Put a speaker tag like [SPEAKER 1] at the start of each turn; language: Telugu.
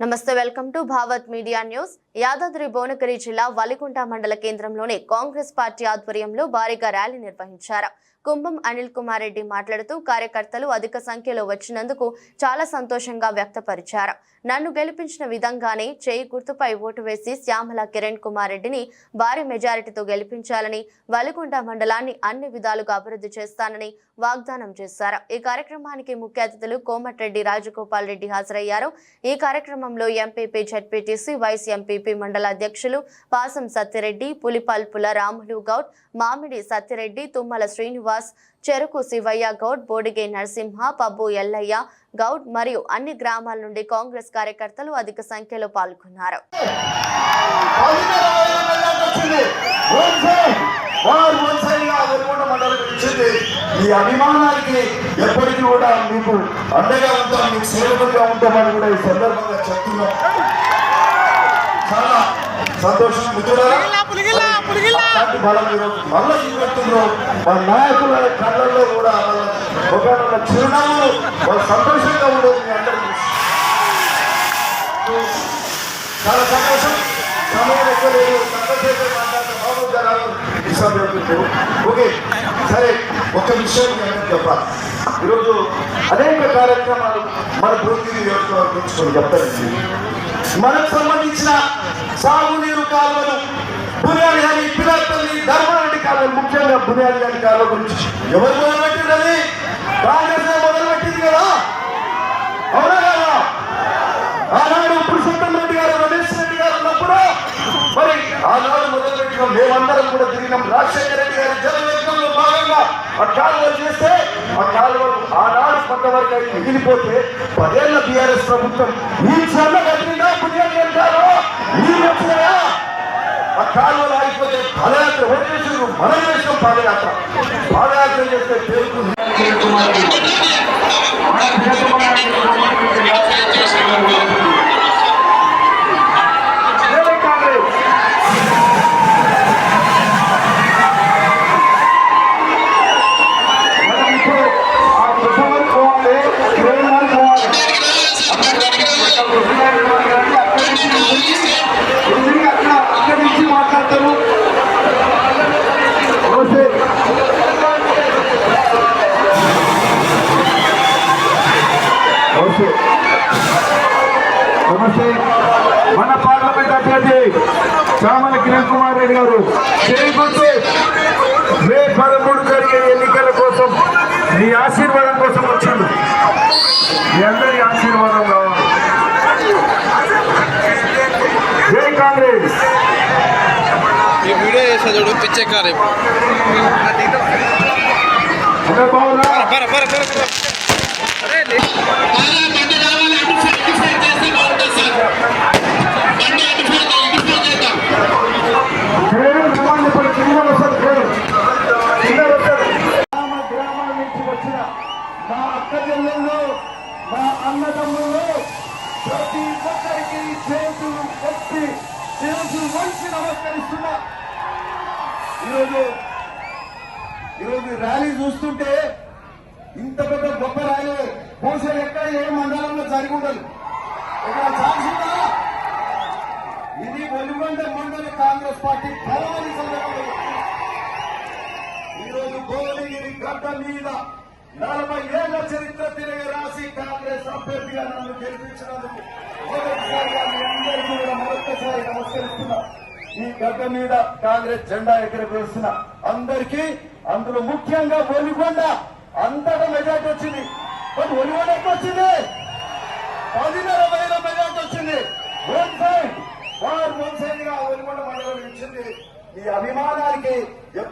[SPEAKER 1] నమస్తే welcome to Bhavath media news. Yadadri Bhuvanagiri జిల్లా వలికుంట మండల కేంద్రంలోని కాంగ్రెస్ పార్టీ ఆధ్వర్యంలో భారీగా ర్యాలీ నిర్వహించారు. కుంభం అనిల్ కుమార్ రెడ్డి మాట్లాడుతూ కార్యకర్తలు అధిక సంఖ్యలో వచ్చినందుకు చాలా సంతోషంగా వ్యక్తపరిచారు. నన్ను గెలిపించిన విధంగానే చేయి గుర్తుపై ఓటు వేసి శ్యామల కిరణ్ కుమార్ రెడ్డిని భారీ మెజారిటీతో గెలిపించాలని వలికుంట మండలాన్ని అన్ని విధాలుగా అభివృద్ధి చేస్తానని వాగ్దానం చేశారు. ఈ కార్యక్రమానికి ముఖ్య అతిథులు కోమటిరెడ్డి రాజగోపాల్ రెడ్డి హాజరయ్యారు. ఈ కార్యక్రమంలో ఎంపీపీ జడ్పీటీసీ వైస్ ఎంపీపీ మండల అధ్యక్షులు పాసం సత్యరెడ్డి పులిపల్పుల రాములు గౌడ్ మామిడి సత్యరెడ్డి తుమ్మల శ్రీనివాస్ చెరుకు శివయ్య గౌడ్ బోడిగే నరసింహ పబ్బు ఎల్లయ్య గౌడ్ మరియు అన్ని గ్రామాల నుండి కాంగ్రెస్ కార్యకర్తలు అధిక సంఖ్యలో పాల్గొన్నారు.
[SPEAKER 2] ఈ అభిమానానికి ఎప్పటికీ కూడా మీకు అండగా ఉంటాం మీకు సేవకులుగా ఉంటామని కూడా ఈ సందర్భంగా చెప్తున్నాం. చాలా సంతోషం. మిత్రులారా బలం ఈరోజు మరల చూపెడుతున్నారు మా నాయకుల కళ్ళల్లో కూడా వాళ్ళ ముఖాలలో చిరునవ్వులు వాళ్ళు సంతోషంగా ఉండదు మీ అందరికీ. చాలా సంతోషం. సమయం ఎక్కువ లేదు. సంతోషంగా మాట్లాడిన బాబు గారు ఈ సమయంలో ఓకే సరే ఒక విషయం నేను చెప్పాలి. ఈరోజు అనేక కార్యక్రమాలు మన భూమిని నియోజకవర్గించుకొని చెప్తానండి. మనకు సంబంధించిన సాగునీరు కాలువలు బునియాది గారి పిల్లల్ని ధర్మారెడ్డి కాలువలు ముఖ్యంగా బునియాది గారి కాలువ గురించి ఎవరు మొదలుపెట్టిందని కాంగ్రెస్ మొదలుపెట్టింది కదా? అవునా కదా? ఆనాడు పురుషోత్తం రెడ్డి గారు రమేష్ రెడ్డి గారు ఉన్నప్పుడు మరి ఆనాడు మొదలుపెట్టిన మేమందరం కూడా తిరిగినాం. రాజశేఖర రెడ్డి గారి జనయజ్ఞంలో భాగంగా ఆ కాలువలు చేస్తే ఆ కాలువలు ఆనాడు కొంతవరకు అయి మిగిలిపోతే పదేళ్ళ బీఆర్ఎస్ ప్రభుత్వం ఈ చల్ల కట్టిందా పుణ్యం గారు? ఈ వచ్చిన కాలువలు ఆగిపోతే పాదయాత్ర వదిలేసారు మనం చేసిన పాదయాత్ర. పాదయాత్ర చేస్తే పేరుకు నమస్తే మన పార్లమెంట్ అభ్యర్థి చామల కిరణ్ కుమార్ రెడ్డి గారు. చేయకుంటూ మే పదమూడు జరిగే ఎన్నికల కోసం మీ ఆశీర్వాదం కోసం వచ్చాను మీ అందరి ఆశీర్వాదం కావాలి. జై కాంగ్రెస్.
[SPEAKER 3] ఈ వీడియో చేసా చూడు
[SPEAKER 2] అక్క చెల్లెళ్ళు మా అన్నదమ్ముళ్ళు ప్రతి ఒక్కరికి చేతులు ఎత్తి చేతులు వంచి నమస్కరిస్తున్నా. ఈరోజు ఈరోజు ర్యాలీ చూస్తుంటే ఇంత పెద్ద గొప్ప ర్యాలీ. బహుశా ఎక్కడ ఏ మండలంలో జరిగి ఉండదు. ఇక్కడ ఛాన్స్ ఇది వెలుగొండ మండల కాంగ్రెస్ పార్టీ బలమని సందర్భంలో ఈరోజు భువనగిరి గడ్డ మీద నలభై ఏళ్ళ చరిత్ర తిరిగి రాసి కాంగ్రెస్ అభ్యర్థిగా నన్ను గెలిపించినందుకు మొదటిసారిగా మీ అందరికీ కూడా మరొక్కసారి నమస్కరిస్తున్నా. ఈ గడ్డ మీద కాంగ్రెస్ జెండా ఎగరవేస్తున్న అందరికీ అందులో ముఖ్యంగా ఒలిగొండ అంతటా మెజార్టీ వచ్చింది. మరి ఒలిగొండ ఎక్కువ వచ్చింది? పదిన్నర వేల మెజార్టీ వచ్చింది. వన్ సైడ్ వారు వన్ సైడ్గా ఒలిగొండ మండలం ఇచ్చింది. ఈ అభిమానానికి ఎప్ప-